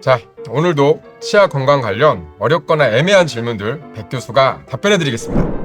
자, 오늘도 치아 건강 관련 어렵거나 애매한 질문들 백 교수가 답변해 드리겠습니다.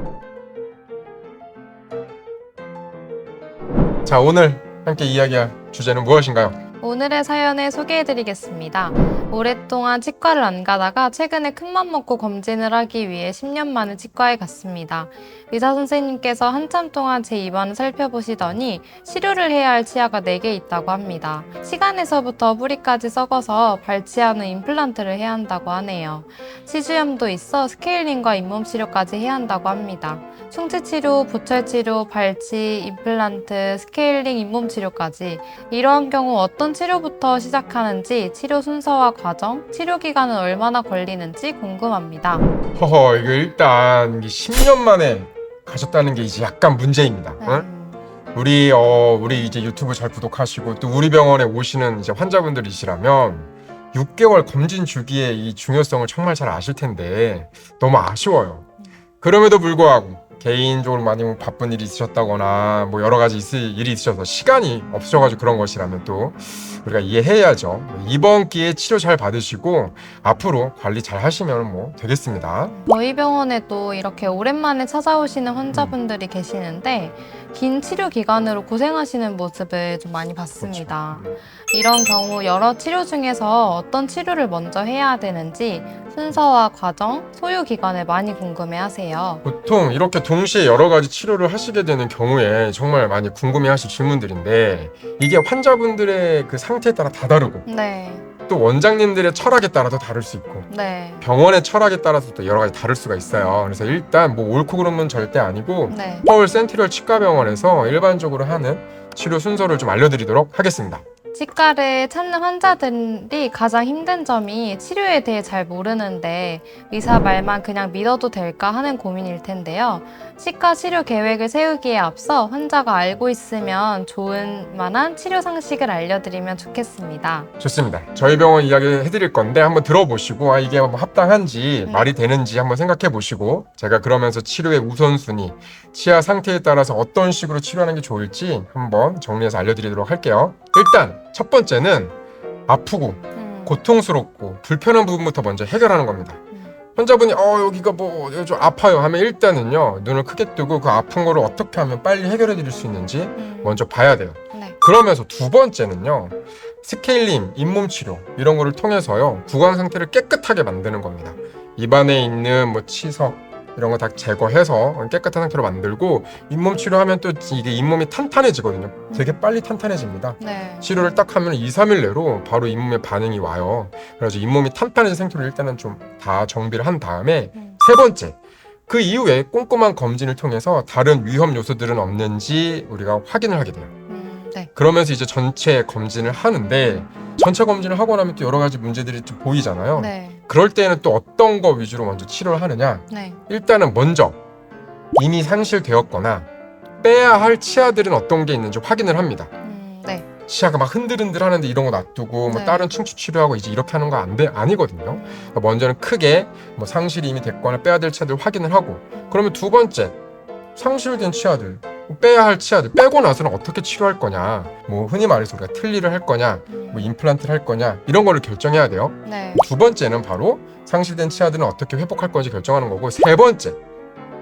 자, 오늘 함께 이야기할 주제는 무엇인가요? 오늘의 사연을 소개해드리겠습니다. 오랫동안 치과를 안 가다가 최근에 큰맘 먹고 검진을 하기 위해 10년 만에 치과에 갔습니다. 의사 선생님께서 한참 동안 제 입안을 살펴보시더니 치료를 해야 할 치아가 4개 있다고 합니다. 시간에서부터 뿌리까지 썩어서 발치하는 임플란트를 해야 한다고 하네요. 치주염도 있어 스케일링과 잇몸 치료까지 해야 한다고 합니다. 충치 치료, 보철 치료, 발치, 임플란트, 스케일링, 잇몸 치료까지 이러한 경우 어떤 치료부터 시작하는지 치료 순서와 과정, 치료 기간은 얼마나 걸리는지 궁금합니다. 허허, 이거 일단 이게 10년 만에 가셨다는 게 이제 약간 문제입니다. 응? 음, 우리 어 우리 이제 유튜브 잘 구독하시고 또 우리 병원에 오시는 이제 환자분들이시라면 6개월 검진 주기의 이 중요성을 정말 잘 아실 텐데 너무 아쉬워요. 그럼에도 불구하고 개인적으로 많이 뭐 바쁜 일이 있으셨다거나 뭐 여러 가지 있을 일이 있으셔서 시간이 없으셔가지고 그런 것이라면 또 우리가 이해해야죠. 이번 기회에 치료 잘 받으시고 앞으로 관리 잘 하시면 뭐 되겠습니다. 저희 병원에도 이렇게 오랜만에 찾아오시는 환자분들이 계시는데 긴 치료 기간으로 고생하시는 모습을 좀 많이 봤습니다. 그렇죠. 이런 경우 여러 치료 중에서 어떤 치료를 먼저 해야 되는지 순서와 과정, 소요 기간을 많이 궁금해하세요. 보통 이렇게 동시에 여러 가지 치료를 하시게 되는 경우에 정말 많이 궁금해하실 질문들인데 이게 환자분들의 그 상태에 따라 다 다르고 네, 또 원장님들의 철학에 따라도 다를 수 있고 네, 병원의 철학에 따라서 또 여러 가지 다를 수가 있어요. 그래서 일단 뭐 옳고 그름은 절대 아니고 네. 서울 센트럴 치과병원에서 일반적으로 하는 치료 순서를 좀 알려드리도록 하겠습니다. 치과를 찾는 환자들이 가장 힘든 점이 치료에 대해 잘 모르는데 의사 말만 그냥 믿어도 될까 하는 고민일 텐데요. 치과 치료 계획을 세우기에 앞서 환자가 알고 있으면 좋은 만한 치료 상식을 알려드리면 좋겠습니다. 좋습니다. 저희 병원 이야기 해드릴 건데 한번 들어보시고 아 이게 뭐 합당한지 네. 말이 되는지 한번 생각해 보시고 제가 그러면서 치료의 우선순위, 치아 상태에 따라서 어떤 식으로 치료하는 게 좋을지 한번 정리해서 알려드리도록 할게요. 일단 첫 번째는 아프고 음, 고통스럽고 불편한 부분부터 먼저 해결하는 겁니다. 음, 환자분이 어 여기가 뭐 좀 아파요 하면 일단은요 눈을 크게 뜨고 그 아픈 거를 어떻게 하면 빨리 해결해 드릴 수 있는지 음, 먼저 봐야 돼요. 네. 그러면서 두 번째는요 스케일링, 잇몸 치료 이런 거를 통해서요 구강 상태를 깨끗하게 만드는 겁니다. 입안에 있는 뭐 치석 이런 거 다 제거해서 깨끗한 상태로 만들고 잇몸 치료하면 또 이게 잇몸이 탄탄해지거든요. 되게 빨리 탄탄해집니다. 네. 치료를 딱 하면 2, 3일 내로 바로 잇몸에 반응이 와요. 그래서 잇몸이 탄탄해진 상태로 일단은 좀 다 정비를 한 다음에 음. 세 번째 그 이후에 꼼꼼한 검진을 통해서 다른 위험 요소들은 없는지 우리가 확인을 하게 돼요. 음, 네. 그러면서 이제 전체 검진을 하는데 전체 검진을 하고 나면 또 여러 가지 문제들이 좀 보이잖아요. 네. 그럴 때는 또 어떤 거 위주로 먼저 치료를 하느냐? 네. 일단은 먼저 이미 상실되었거나 빼야 할 치아들은 어떤 게 있는지 확인을 합니다. 음, 네. 치아가 막 흔들흔들 하는데 이런 거 놔두고 뭐 네. 다른 충치 치료하고 이제 이렇게 하는 거 안 돼 아니거든요. 그러니까 먼저는 크게 뭐 상실이 이미 됐거나 빼야 될 치아들 확인을 하고 그러면 두 번째 상실된 치아들 빼야 할 치아들 빼고 나서는 어떻게 치료할 거냐 뭐 흔히 말해서 우리가 틀니를 할 거냐 음, 뭐 임플란트를 할 거냐 이런 거를 결정해야 돼요. 네. 두 번째는 바로 상실된 치아들은 어떻게 회복할 건지 결정하는 거고 세 번째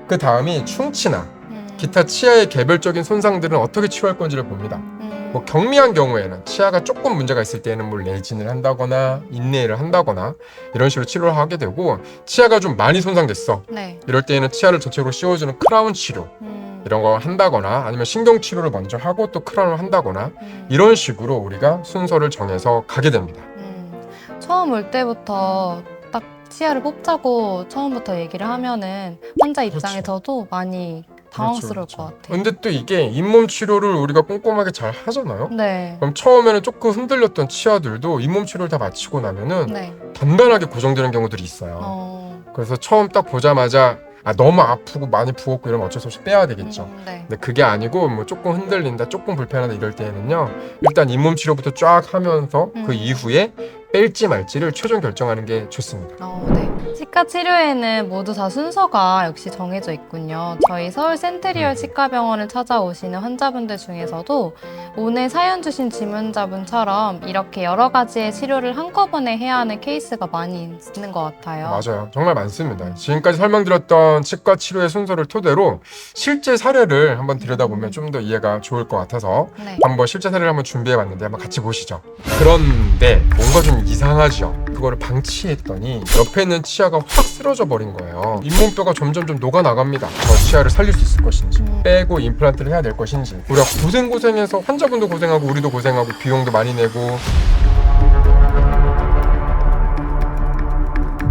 그 다음이 충치나 음, 기타 치아의 개별적인 손상들은 어떻게 치료할 건지를 봅니다. 음, 뭐 경미한 경우에는 치아가 조금 문제가 있을 때는 뭐 레진을 한다거나 인내를 한다거나 이런 식으로 치료를 하게 되고 치아가 좀 많이 손상됐어 네. 이럴 때에는 치아를 전체적으로 씌워주는 크라운 치료 음, 이런 거 한다거나 아니면 신경 치료를 먼저 하고 또 크라운을 한다거나 음. 이런 식으로 우리가 순서를 정해서 가게 됩니다. 음, 처음 올 때부터 딱 치아를 뽑자고 처음부터 얘기를 하면은 환자 입장에서도 많이 당황스러울 그렇죠, 것 그렇죠. 같아요. 근데 또 이게 잇몸 치료를 우리가 꼼꼼하게 잘 하잖아요. 네. 그럼 처음에는 조금 흔들렸던 치아들도 잇몸 치료를 다 마치고 나면은 네. 단단하게 고정되는 경우들이 있어요. 어, 그래서 처음 딱 보자마자 아 너무 아프고 많이 부었고 이러면 어쩔 수 없이 빼야 되겠죠. 음, 네. 근데 그게 아니고 뭐 조금 흔들린다, 조금 불편하다 이럴 때에는요. 일단 잇몸 치료부터 쫙 하면서 음. 그 이후에 뺄지 말지를 최종 결정하는 게 좋습니다. 어, 네. 치과 치료에는 모두 다 순서가 역시 정해져 있군요. 저희 서울 센트리얼 치과병원을 찾아오시는 환자분들 중에서도 오늘 사연 주신 질문자분처럼 이렇게 여러 가지의 치료를 한꺼번에 해야 하는 케이스가 많이 있는 것 같아요. 맞아요. 정말 많습니다. 지금까지 설명드렸던 치과 치료의 순서를 토대로 실제 사례를 한번 들여다보면 좀 더 이해가 좋을 것 같아서 네. 한번 실제 사례를 한번 준비해봤는데 한번 같이 보시죠. 그런데 뭔가 좀 이상하죠. 그거를 방치했더니 옆에 있는 치아가 확 쓰러져 버린 거예요. 잇몸뼈가 점점 좀 녹아 나갑니다. 저 치아를 살릴 수 있을 것인지 음. 빼고 임플란트를 해야 될 것인지 우리가 고생 고생해서 환자분도 고생하고 우리도 고생하고 비용도 많이 내고